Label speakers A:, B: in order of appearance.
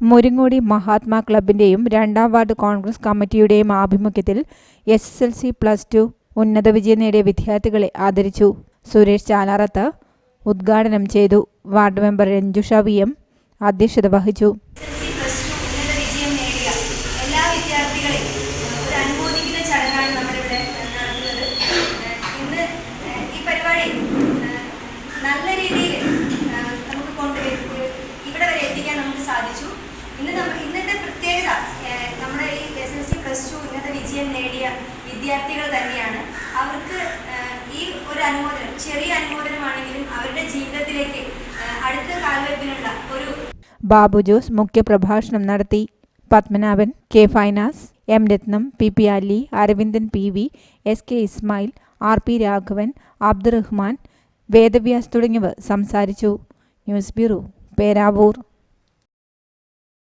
A: മുരിങ്ങോടി മഹാത്മാ ക്ലബിന്റെയും രണ്ടാം വാർഡ് കോൺഗ്രസ് കമ്മിറ്റിയുടെയും ആഭിമുഖ്യത്തിൽ S S L C plus two ഉന്നത വിജയം നേടിയ വിദ്യാർത്ഥികളെ ആദരിച്ചു. സുരേഷ് ചാലാറത്ത് ഉദ്ഘാടനം ചെയ്തു. Ward member Ranjusha V M അധ്യക്ഷത വഹിച്ചു.
B: ചടങ്ങാണ് നമ്മളിവിടെ ഈ പരിപാടി ഇന്ന് നമ്മൾ ഇന്നത്തെ പ്രത്യേകത നമ്മുടെ ഈ S L C plus two ഇന്നത്തെ വിജയം നേടിയ വിദ്യാർത്ഥികൾ തന്നെയാണ്. അവർക്ക് ഈ ഒരു അനുമോദനം ചെറിയ അനുമോദനമാണെങ്കിലും അവരുടെ ജീവിതത്തിലേക്ക് അടുത്ത കാൽവെപ്പിനുള്ള ഒരു
A: ബാബു ജോസ് മുഖ്യപ്രഭാഷണം നടത്തി. Padmanabhan K Finas M Ratnam P P Ali Aravindan P V S K Ismail R P Raghavan Abdurahman Vedavyas തുടങ്ങിയവർ സംസാരിച്ചു. News bureau Peravoor.